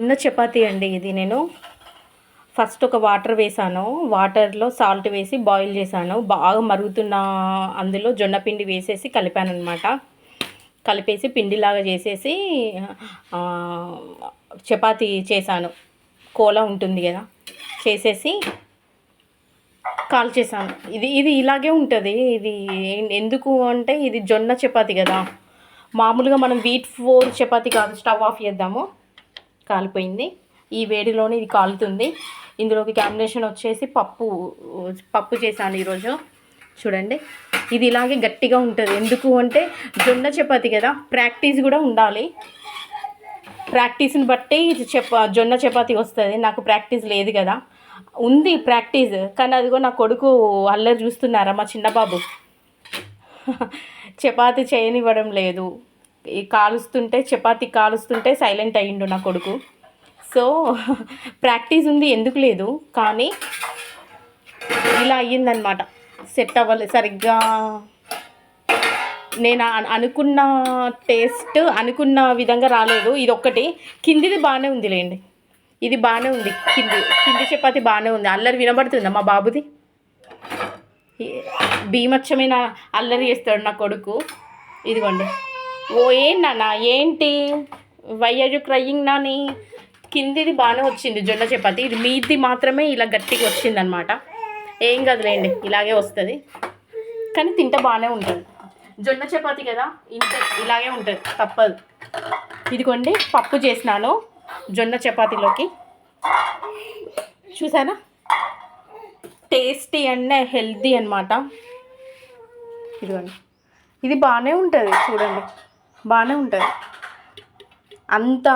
ఉన్న చపాతీ అండి ఇది నేను. ఫస్ట్ ఒక వాటర్ వేసాను. వాటర్లో సాల్ట్ వేసి బాయిల్ చేశాను. బాగా మరుగుతున్న అందులో జొన్న పిండి వేసేసి కలిపాను అనమాట కలిపేసి పిండిలాగా చేసేసి చపాతీ చేశాను. కోల ఉంటుంది కదా. చేసేసి కాల్ చేశాను ఇది ఇది ఇలాగే ఉంటుంది. ఇది ఎందుకు అంటే ఇది జొన్న చపాతి కదా. మామూలుగా మనం వీట్ ఫోర్ చపాతి కాదు స్టవ్ ఆఫ్ చేద్దాము. కాలిపోయింది. ఈ వేడిలోనే ఇది కాలుతుంది. ఇందులోకి కాంబినేషన్ వచ్చేసి పప్పు పప్పు చేశాను ఈరోజు. చూడండి. ఇది ఇలాగే గట్టిగా ఉంటుంది. ఎందుకు అంటే జొన్న చపాతి కదా ప్రాక్టీస్ కూడా ఉండాలి. ప్రాక్టీస్ని బట్టి చపా చెప్ప జొన్న చపాతి వస్తుంది. నాకు ప్రాక్టీస్ లేదు కదా. ఉంది ప్రాక్టీస్ కానీ అదిగో నా కొడుకు అల్లరి చూస్తున్నారా మా చిన్న బాబు చపాతి చేయనివ్వడం లేదు. కాలుస్తుంటే చపాతి కాలుస్తుంటే సైలెంట్ అయ్యిండు నా కొడుకు. సో ప్రాక్టీస్ ఉంది ఎందుకు లేదు కానీ ఇలా అయ్యిందనమాట సెట్ అవ్వలేదు సరిగ్గా. నేను అనుకున్న టేస్ట్ అనుకున్న విధంగా రాలేదు. ఇది ఒక్కటి కిందిది బాగానే ఉంది లేండి. ఇది బాగానే ఉంది. కింది కింది చపాతి బాగానే ఉంది. అల్లరి వినబడుతుందా మా బాబుది? భీమచ్చమైన అల్లరి చేస్తాడు నా కొడుకు. ఇదిగోండి. ఓ ఏం నాన్న ఏంటి? Why are you crying Nani? కిందిది బాగానే వచ్చింది జొన్న చపాతి. ఇది మీది మాత్రమే ఇలా గట్టిగా వచ్చింది అనమాట ఏం కదలేండి ఇలాగే వస్తుంది. కానీ తింటే బాగానే ఉంటుంది. జొన్న చపాతి కదా ఇంత ఇలాగే ఉంటుంది తప్పదు. ఇదిగోండి పప్పు చేసినాను జొన్న చపాతీలోకి. చూసానా టేస్టీ అండ్ హెల్తీ అనమాట ఇదిగోండి. ఇది బాగానే ఉంటుంది చూడండి. బాగానే ఉంటుంది అంత